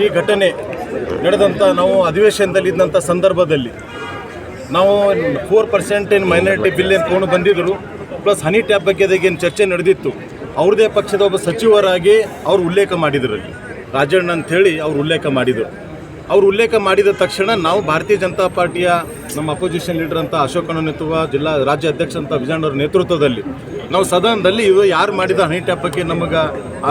ಈ ಘಟನೆ ನಡೆದಂಥ ನಾವು ಅಧಿವೇಶನದಲ್ಲಿ ಇದ್ದಂಥ ಸಂದರ್ಭದಲ್ಲಿ ನಾವು ಫೋರ್ ಪರ್ಸೆಂಟ್ ಏನು ಮೈನಾರಿಟಿ ಬಿಲ್ ಏನು ತೊಗೊಂಡು ಬಂದಿದ್ದರು ಪ್ಲಸ್ ಹನಿ ಟ್ಯಾಪ್ ಬಗ್ಗೆ ಏನು ಚರ್ಚೆ ನಡೆದಿತ್ತು, ಅವ್ರದೇ ಪಕ್ಷದ ಒಬ್ಬ ಸಚಿವರಾಗಿ ಅವರು ಉಲ್ಲೇಖ ಮಾಡಿದ್ರಲ್ಲಿ ರಾಜಣ್ಣ ಅಂಥೇಳಿ ಅವರು ಉಲ್ಲೇಖ ಮಾಡಿದರು. ಅವರು ಉಲ್ಲೇಖ ಮಾಡಿದ ತಕ್ಷಣ ನಾವು ಭಾರತೀಯ ಜನತಾ ಪಾರ್ಟಿಯ ನಮ್ಮ ಅಪೋಸಿಷನ್ ಲೀಡರ್ ಅಂತ ಅಶೋಕನ ನೇತೃತ್ವ ಜಿಲ್ಲಾ ರಾಜ್ಯ ಅಧ್ಯಕ್ಷ ಅಂತ ವಿಜಯಣ್ಣವ್ರ ನೇತೃತ್ವದಲ್ಲಿ ನಾವು ಸದನದಲ್ಲಿ ಇದು ಯಾರು ಮಾಡಿದ ಹನಿ ಟ್ಯಾಪಕ್ಕೆ ನಮಗೆ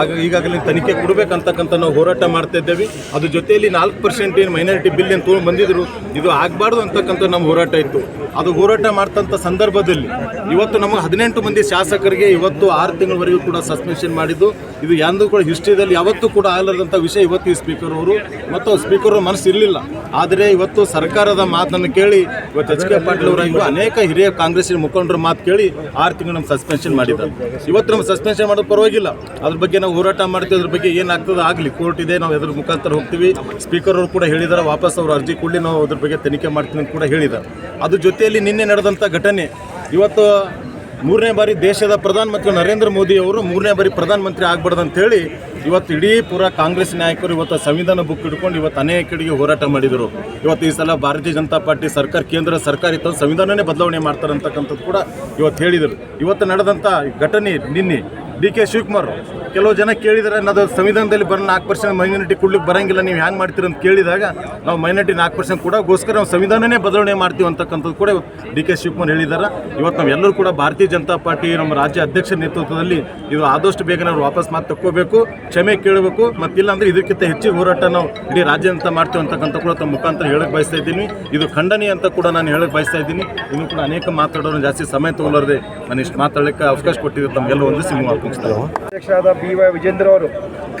ಆಗ ಈಗಾಗಲೇ ತನಿಖೆ ಕೊಡಬೇಕಂತಕ್ಕಂಥ ನಾವು ಹೋರಾಟ ಮಾಡ್ತಾ ಇದ್ದೇವೆ. ಅದ್ರ ಜೊತೆಯಲ್ಲಿ ನಾಲ್ಕು ಪರ್ಸೆಂಟ್ ಏನು ಮೈನಾರಿಟಿ ಬಿಲ್ ಏನು ತೊಗೊಂಡು ಬಂದಿದ್ರು, ಇದು ಆಗಬಾರ್ದು ಅಂತಕ್ಕಂಥ ನಮ್ಮ ಹೋರಾಟ ಇತ್ತು. ಅದು ಹೋರಾಟ ಮಾಡ್ತಂಥ ಸಂದರ್ಭದಲ್ಲಿ ಇವತ್ತು ನಮಗೆ ಹದಿನೆಂಟು ಮಂದಿ ಶಾಸಕರಿಗೆ ಇವತ್ತು ಆರು ತಿಂಗಳವರೆಗೂ ಕೂಡ ಸಸ್ಪೆನ್ಷನ್ ಮಾಡಿದ್ದು. ಇದು ಎಂದು ಕೂಡ ಹಿಸ್ಟ್ರಿದಲ್ಲಿ ಯಾವತ್ತೂ ಕೂಡ ಆಗಲಾರದಂಥ ವಿಷಯ ಇವತ್ತು ಈ ಸ್ಪೀಕರ್ ಅವರು ಮತ್ತು ಸ್ಪೀಕರ್ ಅವ್ರ ಮನಸ್ಸು ಇರಲಿಲ್ಲ. ಆದರೆ ಇವತ್ತು ಸರ್ಕಾರದ ಮಾತನ್ನು ಕೇಳಿ, ಇವತ್ತು ಎಚ್ ಕೆ ಪಾಟೀಲ್ ಅವರಾಗಿಯೂ ಅನೇಕ ಹಿರಿಯ ಕಾಂಗ್ರೆಸ್ಸಿನ ಮುಖಂಡರ ಮಾತು ಕೇಳಿ ಆರು ತಿಂಗಳು ನಮ್ಮ ಸಸ್ಪೆನ್ಷನ್ ಮಾಡಿದ್ದಾರೆ. ಇವತ್ತು ನಮ್ಗೆ ಸಸ್ಪೆನ್ಷನ್ ಮಾಡೋದು ಪರವಾಗಿಲ್ಲ. ಅದ್ರ ಬಗ್ಗೆ ನಾವು ಹೋರಾಟ ಮಾಡ್ತೀವಿ, ಅದ್ರ ಬಗ್ಗೆ ಏನಾಗ್ತದೆ ಆಗಲಿ. ಕೋರ್ಟ್ ಇದೆ, ನಾವು ಅದ್ರ ಮುಖಾಂತರ ಹೋಗ್ತೀವಿ. ಸ್ಪೀಕರ್ ಅವರು ಕೂಡ ಹೇಳಿದ್ದಾರೆ ವಾಪಸ್ ಅವರು ಅರ್ಜಿ ಕೊಡಲಿ, ನಾವು ಅದ್ರ ಬಗ್ಗೆ ತನಿಖೆ ಮಾಡ್ತೀವಿ ಅಂತ ಕೂಡ ಹೇಳಿದ್ದಾರೆ. ಅದ್ರ ಜೊತೆಯಲ್ಲಿ ನಿನ್ನೆ ನಡೆದಂಥ ಘಟನೆ. ಇವತ್ತು ಮೂರನೇ ಬಾರಿ ದೇಶದ ಪ್ರಧಾನಮಂತ್ರಿ ನರೇಂದ್ರ ಮೋದಿ ಅವರು ಮೂರನೇ ಬಾರಿ ಪ್ರಧಾನಮಂತ್ರಿ ಆಗ್ಬಾರ್ದು ಅಂತೇಳಿ ಇವತ್ತು ಇಡೀ ಪೂರ ಕಾಂಗ್ರೆಸ್ ನಾಯಕರು ಇವತ್ತು ಸಂವಿಧಾನ ಬುಕ್ ಹಿಡ್ಕೊಂಡು ಇವತ್ತು ಅನೇಕ ಕಡೆಗೆ ಹೋರಾಟ ಮಾಡಿದರು. ಇವತ್ತು ಈ ಸಲ ಭಾರತೀಯ ಜನತಾ ಪಾರ್ಟಿ ಸರ್ಕಾರ, ಕೇಂದ್ರ ಸರ್ಕಾರ ಇತ್ತು ಸಂವಿಧಾನನೇ ಬದಲಾವಣೆ ಮಾಡ್ತಾರೆ ಅಂತಕ್ಕಂಥದ್ದು ಕೂಡ ಇವತ್ತು ಹೇಳಿದರು. ಇವತ್ತು ನಡೆದಂಥ ಘಟನೆ ನಿನ್ನೆ ಡಿ ಕೆ ಶಿವಕುಮಾರ್ ಕೆಲವು ಜನ ಕೇಳಿದರೆ ಅನ್ನೋದು ಸಂವಿಧಾನದಲ್ಲಿ ಬರೋ ನಾಲ್ಕು ಪರ್ಸೆಂಟ್ ಮೈನಾರಿಟಿ ಕೊಡ್ಲಿಕ್ಕೆ ಬರಂಗಿಲ್ಲ, ನೀವು ಹ್ಯಾಂಗೆ ಮಾಡ್ತೀರಿ? ಅಂತ ಕೇಳಿದಾಗ, ನಾವು ಮೈನಾರಿಟಿ ನಾಲ್ಕು ಪರ್ಸೆಂಟ್ ಗೋಸ್ಕರ ನಾವು ಸಂವಿಧಾನನೇ ಬದಲಾವಣೆ ಮಾಡ್ತೀವಿ, ಅಂತಕ್ಕಂಥದ್ದು ಕೂಡ ಡಿ ಕೆ ಶಿವಕುಮಾರ್ ಹೇಳಿದ್ದಾರೆ ಇವತ್ತು ನಾವೆಲ್ಲರೂ ಕೂಡ ಭಾರತೀಯ ಜನತಾ ಪಾರ್ಟಿ ನಮ್ಮ ರಾಜ್ಯ ಅಧ್ಯಕ್ಷ ನೇತೃತ್ವದಲ್ಲಿ ಇದು ಆದಷ್ಟು ಬೇಗ ನಾವು ವಾಪಸ್ ಮಾತು ತಕ್ಕೋಬೇಕು, ಕ್ಷಮೆ ಕೇಳಬೇಕು ಮತ್ತಿಲ್ಲ ಅಂದರೆ ಇದಕ್ಕಿಂತ ಹೆಚ್ಚಿಗೆ ಹೋರಾಟ ನಾವು ಇಡೀ ರಾಜ್ಯಾದ್ಯಂತ ಮಾಡ್ತೀವಿ ಅಂತಕ್ಕಂಥ ಕೂಡ ತಮ್ಮ ಮುಖಾಂತರ ಹೇಳಕ್ಕೆ ಬಯಸ್ತಾ ಇದ್ದೀನಿ. ಇದು ಖಂಡನೆ ಅಂತ ಕೂಡ ನಾನು ಹೇಳಕ್ಕೆ ಬಯಸ್ತಾ ಇದ್ದೀನಿ. ಇನ್ನು ಕೂಡ ಅನೇಕ ಮಾತಾಡೋರು ಜಾಸ್ತಿ ಸಮಯ ತಗೊಳ್ಳೋದೆ ನಾನು ಇಷ್ಟು ಮಾತಾಡಲಿಕ್ಕೆ ಅವಕಾಶ ಕೊಟ್ಟಿದ್ದು. ತಮಗೆಲ್ಲ ಒಂದು ಸಿನಿಮಾ ಅಧ್ಯಕ್ಷರಾದ ಬಿ ವೈ ವಿಜೇಂದ್ರ ಅವರು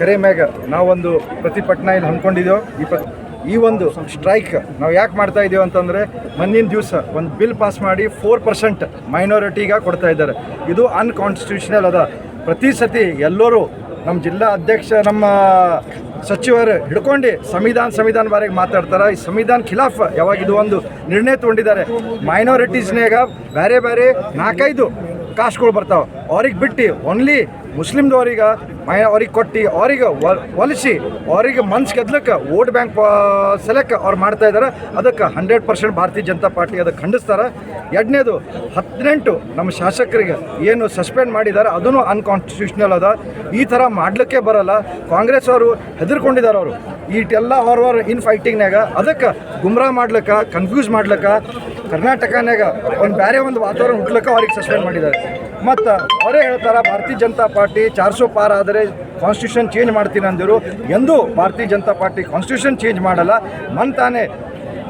ಕರೆ ಮ್ಯಾಗ ನಾವೊಂದು ಪ್ರತಿಭಟನಾ ಇಲ್ಲಿ ಹಮ್ಮಿಕೊಂಡಿದ್ದೆವು ಈ ಈ ಒಂದು ಸ್ಟ್ರೈಕ್ ನಾವು ಯಾಕೆ ಮಾಡ್ತಾ ಇದ್ದೀವಿ ಅಂತಂದರೆ, ಮುಂದಿನ ದಿವಸ ಒಂದು ಬಿಲ್ ಪಾಸ್ ಮಾಡಿ ಫೋರ್ ಪರ್ಸೆಂಟ್ ಮೈನಾರಿಟಿಗೆ ಕೊಡ್ತಾ ಇದ್ದಾರೆ. ಇದು ಅನ್ಕಾನ್ಸ್ಟಿಟ್ಯೂಷನಲ್ ಅದ. ಪ್ರತಿ ಸತಿ ಎಲ್ಲರೂ ನಮ್ಮ ಜಿಲ್ಲಾ ಅಧ್ಯಕ್ಷ, ನಮ್ಮ ಸಚಿವರು ಹಿಡ್ಕೊಂಡು ಸಂವಿಧಾನ ಸಂವಿಧಾನ ಬಾರಿಗೆ ಮಾತಾಡ್ತಾರೆ. ಈ ಸಂವಿಧಾನ ಖಿಲಾಫ್ ಯಾವಾಗ ಇದು ಒಂದು ನಿರ್ಣಯ ತಗೊಂಡಿದ್ದಾರೆ. ಮೈನಾರಿಟೀಸ್ನಾಗ ಬೇರೆ ಬೇರೆ ನಾಲ್ಕೈದು ಕಾಸ್ಟ್ಗಳು ಬರ್ತಾವೆ. ಅವ್ರಿಗೆ ಬಿಟ್ಟು ಓನ್ಲಿ ಮುಸ್ಲಿಮ್ದವ್ರಿಗೆ ಮೈ ಅವ್ರಿಗೆ ಕೊಟ್ಟು, ಅವ್ರಿಗೆ ಒಲಿಸಿ, ಅವ್ರಿಗೆ ಮನ್ಸು ಗೆದ್ಲಕ್ಕೆ ವೋಟ್ ಬ್ಯಾಂಕ್ ಸೆಲೆಕ್ಟ್ ಅವ್ರು ಮಾಡ್ತಾ ಇದ್ದಾರೆ ಅದಕ್ಕೆ ಹಂಡ್ರೆಡ್ ಪರ್ಸೆಂಟ್ ಭಾರತೀಯ ಜನತಾ ಪಾರ್ಟಿ ಅದಕ್ಕೆ ಖಂಡಿಸ್ತಾರೆ. ಎರಡನೇದು, ಹದಿನೆಂಟು ನಮ್ಮ ಶಾಸಕರಿಗೆ ಏನು ಸಸ್ಪೆಂಡ್ ಮಾಡಿದ್ದಾರೆ ಅದೂ ಅನ್ಕಾನ್ಸ್ಟಿಟ್ಯೂಷನಲ್ ಅದ. ಈ ಥರ ಮಾಡಲಿಕ್ಕೆ ಬರಲ್ಲ. ಕಾಂಗ್ರೆಸ್ ಅವರು ಹೆದರ್ಕೊಂಡಿದ್ದಾರೆ ಅವರು. ಈಟೆಲ್ಲ ಅವ್ರವ್ರ ಇನ್ ಫೈಟಿಂಗ್ನಾಗ ಅದಕ್ಕೆ ಗುಮ್ರಾ ಮಾಡ್ಲಿಕ್ಕೆ ಕನ್ಫ್ಯೂಸ್ ಮಾಡ್ಲಿಕ್ಕೆ ಕರ್ನಾಟಕನಾಗ ಒಂದು ಬೇರೆ ಒಂದು ವಾತಾವರಣ ಹುಟ್ಲಿಕ್ಕೆ ಅವ್ರಿಗೆ ಸಸ್ಪೆಂಡ್ ಮಾಡಿದ್ದಾರೆ. ಮತ್ತು ಅವರೇ ಹೇಳ್ತಾರೆ, ಭಾರತೀಯ ಜನತಾ ಪಾರ್ಟಿ ಚಾರ್ಸೋ ಪಾರ್ ಆದರೆ ಕಾನ್ಸ್ಟಿಟ್ಯೂಷನ್ ಚೇಂಜ್ ಮಾಡ್ತೀನಿ ಅಂದಿರು. ಎಂದೂ ಭಾರತೀಯ ಜನತಾ ಪಾರ್ಟಿ ಕಾನ್ಸ್ಟಿಟ್ಯೂಷನ್ ಚೇಂಜ್ ಮಾಡಲ್ಲ. ಮನ್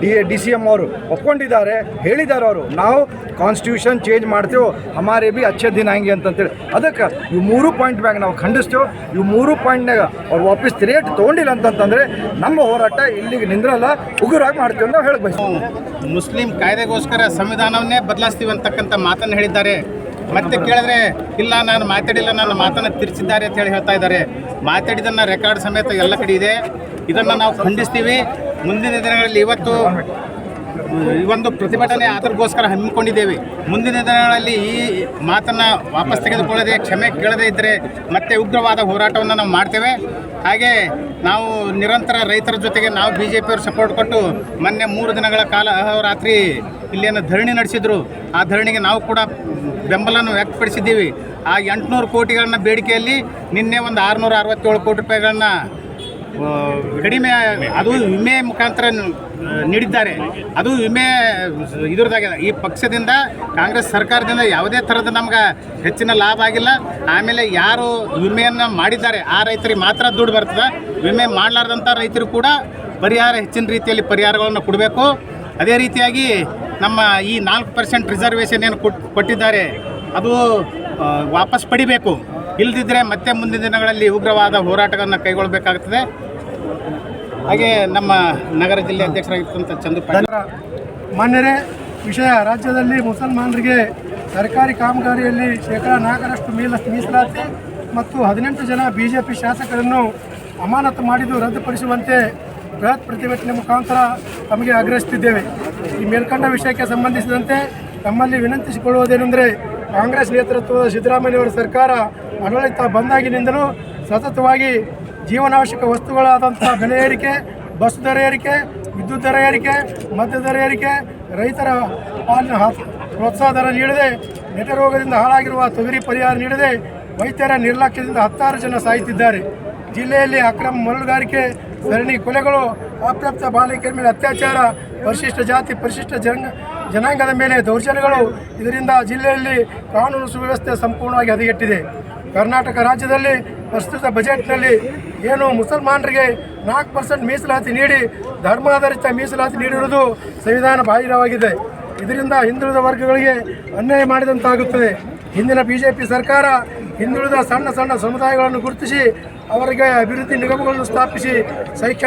ಡಿ ಡಿ ಸಿ ಎಂ ಅವರು ಒಪ್ಕೊಂಡಿದ್ದಾರೆ, ಹೇಳಿದ್ದಾರೆ ಅವರು. ನಾವು ಕಾನ್ಸ್ಟಿಟ್ಯೂಷನ್ ಚೇಂಜ್ ಮಾಡ್ತೇವೆ, ಹಮಾರೆ ಬಿ ಅಚ್ಚ ದಿನ ಹಂಗೆ ಅಂತಂತೇಳಿ. ಅದಕ್ಕೆ ಇವು ಮೂರು ಪಾಯಿಂಟ್ ಮ್ಯಾಗ ನಾವು ಖಂಡಿಸ್ತೇವೆ, ಇವು ಮೂರು ಪಾಯಿಂಟ್ನಾಗ ಅವ್ರು ವಾಪಸ್ ರೇಟ್ ತೊಗೊಂಡಿಲ್ಲ ಅಂತಂತಂದರೆ ನಮ್ಮ ಹೋರಾಟ ಇಲ್ಲಿಗೆ ನಿಂದ್ರಲ್ಲ, ಉಗುರಾಗಿ ಮಾಡ್ತೀವಿ ಅಂತ ಹೇಳಕ್ ಬಯಸ್ತೀವಿ. ಮುಸ್ಲಿಂ ಕಾಯ್ದೆಗೋಸ್ಕರ ಸಂವಿಧಾನವನ್ನೇ ಬದಲಾಯಿಸ್ತೀವಿ ಅಂತಕ್ಕಂಥ ಮಾತನ್ನು ಹೇಳಿದ್ದಾರೆ. ಮತ್ತೆ ಕೇಳಿದ್ರೆ, ಇಲ್ಲ, ನಾನು ಮಾತಾಡಿಲ್ಲ, ನನ್ನ ಮಾತನ್ನು ತಿರ್ಚಿದ್ದಾರೆ ಅಂತ ಹೇಳಿ ಹೇಳ್ತಾ ಇದ್ದಾರೆ. ಮಾತಾಡಿದ್ದನ್ನು ರೆಕಾರ್ಡ್ ಸಮೇತ ಎಲ್ಲ ಕಡೆ ಇದೆ. ಇದನ್ನು ನಾವು ಖಂಡಿಸ್ತೀವಿ. ಮುಂದಿನ ದಿನಗಳಲ್ಲಿ ಇವತ್ತು, ಈ ಒಂದು ಪ್ರತಿಭಟನೆ ಅದಕ್ಕೋಸ್ಕರ ಹಮ್ಮಿಕೊಂಡಿದ್ದೇವೆ. ಮುಂದಿನ ದಿನಗಳಲ್ಲಿ ಈ ಮಾತನ್ನು ವಾಪಸ್ ತೆಗೆದುಕೊಳ್ಳದೆ, ಕ್ಷಮೆ ಕೇಳದೇ ಇದ್ದರೆ ಮತ್ತೆ ಉಗ್ರವಾದ ಹೋರಾಟವನ್ನು ನಾವು ಮಾಡ್ತೇವೆ. ಹಾಗೆ ನಾವು ನಿರಂತರ ರೈತರ ಜೊತೆಗೆ ನಾವು ಬಿ ಜೆ ಪಿಯವರು ಸಪೋರ್ಟ್ ಕೊಟ್ಟು ಮೊನ್ನೆ ಮೂರು ದಿನಗಳ ಕಾಲ ರಾತ್ರಿ ಇಲ್ಲೇನು ಧರಣಿ ನಡೆಸಿದ್ರು. ಆ ಧರಣಿಗೆ ನಾವು ಕೂಡ ಬೆಂಬಲವನ್ನು ವ್ಯಕ್ತಪಡಿಸಿದ್ದೀವಿ. ಆ ಎಂಟುನೂರು ಕೋಟಿಗಳನ್ನ ಬೇಡಿಕೆಯಲ್ಲಿ ನಿನ್ನೆ ಒಂದು ಆರುನೂರ ಅರವತ್ತೇಳು ಕೋಟಿ ರೂಪಾಯಿಗಳನ್ನ ಕಡಿಮೆ ಅದು ವಿಮೆ ಮುಖಾಂತರ ನೀಡಿದ್ದಾರೆ. ಅದು ವಿಮೆ ಇದ್ರದಾಗಿದೆ ಈ ಪಕ್ಷದಿಂದ ಕಾಂಗ್ರೆಸ್ ಸರ್ಕಾರದಿಂದ ಯಾವುದೇ ಥರದ ನಮ್ಗೆ ಹೆಚ್ಚಿನ ಲಾಭ ಆಗಿಲ್ಲ. ಆಮೇಲೆ ಯಾರು ವಿಮೆಯನ್ನು ಮಾಡಿದ್ದಾರೆ, ಆ ರೈತರಿಗೆ ಮಾತ್ರ ದುಡ್ಡು ಬರ್ತದೆ. ವಿಮೆ ಮಾಡಲಾರ್ದಂಥ ರೈತರು ಕೂಡ ಪರಿಹಾರ, ಹೆಚ್ಚಿನ ರೀತಿಯಲ್ಲಿ ಪರಿಹಾರಗಳನ್ನು ಕೊಡಬೇಕು. ಅದೇ ರೀತಿಯಾಗಿ ನಮ್ಮ ಈ ನಾಲ್ಕು ಪರ್ಸೆಂಟ್ ರಿಸರ್ವೇಷನ್ ಏನು ಕೊಟ್, ಕೊಟ್ಟಿದ್ದಾರೆ, ಅದು ವಾಪಸ್ ಪಡಿಬೇಕು. ಇಲ್ಲದಿದ್ದರೆ ಮತ್ತೆ ಮುಂದಿನ ದಿನಗಳಲ್ಲಿ ಉಗ್ರವಾದ ಹೋರಾಟಗಳನ್ನು ಕೈಗೊಳ್ಳಬೇಕಾಗುತ್ತದೆ ಹಾಗೆ ನಮ್ಮ ನಗರ ಜಿಲ್ಲೆ ಅಧ್ಯಕ್ಷರಾಗಿರ್ತಕ್ಕಂಥ ಚಂದ್ರ ಮಾನ್ಯರೇ, ವಿಷಯ, ರಾಜ್ಯದಲ್ಲಿ ಮುಸಲ್ಮಾನರಿಗೆ ಸರ್ಕಾರಿ ಕಾಮಗಾರಿಯಲ್ಲಿ ಶೇಕಡ ನಾಲ್ಕರಷ್ಟು ಮೀಲ ಮೀಸಲಾತಿ ಮತ್ತು ಹದಿನೆಂಟು ಜನ ಬಿ ಜೆ ಪಿ ಶಾಸಕರನ್ನು ಅಮಾನತು ಮಾಡಿದ್ದು ರದ್ದುಪಡಿಸುವಂತೆ ಬೃಹತ್ ಪ್ರತಿಭಟನೆ ಮುಖಾಂತರ ತಮಗೆ ಆಗ್ರಹಿಸುತ್ತಿದ್ದೇವೆ. ಈ ಮೇಲ್ಕಂಡ ವಿಷಯಕ್ಕೆ ಸಂಬಂಧಿಸಿದಂತೆ ತಮ್ಮಲ್ಲಿ ವಿನಂತಿಸಿಕೊಳ್ಳುವುದೇನೆಂದರೆ ಕಾಂಗ್ರೆಸ್ ನೇತೃತ್ವದ ಸಿದ್ದರಾಮಯ್ಯವರ ಸರ್ಕಾರ ಆಡಳಿತ ಬಂದಾಗಿನಿಂದಲೂ ಸತತವಾಗಿ ಜೀವನಾವಶ್ಯಕ ವಸ್ತುಗಳಾದಂಥ ಬೆಲೆ ಏರಿಕೆ ಬಸ್ ದರ ಏರಿಕೆ, ವಿದ್ಯುತ್ ದರ ಏರಿಕೆ, ಮದ್ಯ ದರ ಏರಿಕೆ, ರೈತರ ಪಾಲಿನ ಪ್ರೋತ್ಸಾಹ ದರ ನೀಡದೆ, ನೆಟ ರೋಗದಿಂದ ಹಾಳಾಗಿರುವ ತೊಗರಿ ಪರಿಹಾರ ನೀಡದೆ ವೈದ್ಯರ ನಿರ್ಲಕ್ಷ್ಯದಿಂದ ಹತ್ತಾರು ಜನ ಸಾಯುತ್ತಿದ್ದಾರೆ. ಜಿಲ್ಲೆಯಲ್ಲಿ ಅಕ್ರಮ ಮರಳುಗಾರಿಕೆ, ಸರಣಿ ಕೊಲೆಗಳು, ಅಪ್ರಾಪ್ತ ಬಾಲಕಿಯರ ಮೇಲೆ ಅತ್ಯಾಚಾರ, ಪರಿಶಿಷ್ಟ ಜಾತಿ, ಪರಿಶಿಷ್ಟ ಜನ ಜನಾಂಗದ ಮೇಲೆ ದೌರ್ಜನ್ಯಗಳು ಇದರಿಂದ ಜಿಲ್ಲೆಯಲ್ಲಿ ಕಾನೂನು ಸುವ್ಯವಸ್ಥೆ ಸಂಪೂರ್ಣವಾಗಿ ಹದಗೆಟ್ಟಿದೆ. ಕರ್ನಾಟಕ ರಾಜ್ಯದಲ್ಲಿ ಪ್ರಸ್ತುತ ಬಜೆಟ್ನಲ್ಲಿ ಏನು ಮುಸಲ್ಮಾನರಿಗೆ ನಾಲ್ಕು ಪರ್ಸೆಂಟ್ ಮೀಸಲಾತಿ ನೀಡಿ ಧರ್ಮಾಧಾರಿತ ಮೀಸಲಾತಿ ನೀಡಿರುವುದು ಸಂವಿಧಾನ ಬಾಹಿರವಾಗಿದೆ. ಇದರಿಂದ ಹಿಂದುಳಿದ ವರ್ಗಗಳಿಗೆ ಅನ್ಯಾಯ ಮಾಡಿದಂತಾಗುತ್ತದೆ. ಹಿಂದಿನ ಬಿ ಜೆ ಪಿ ಸರ್ಕಾರ ಹಿಂದುಳಿದ ಸಣ್ಣ ಸಣ್ಣ ಸಮುದಾಯಗಳನ್ನು ಗುರುತಿಸಿ ಅವರಿಗೆ ಅಭಿವೃದ್ಧಿ ನಿಗಮಗಳನ್ನು ಸ್ಥಾಪಿಸಿ ಶೈಕ್ಷಣಿಕ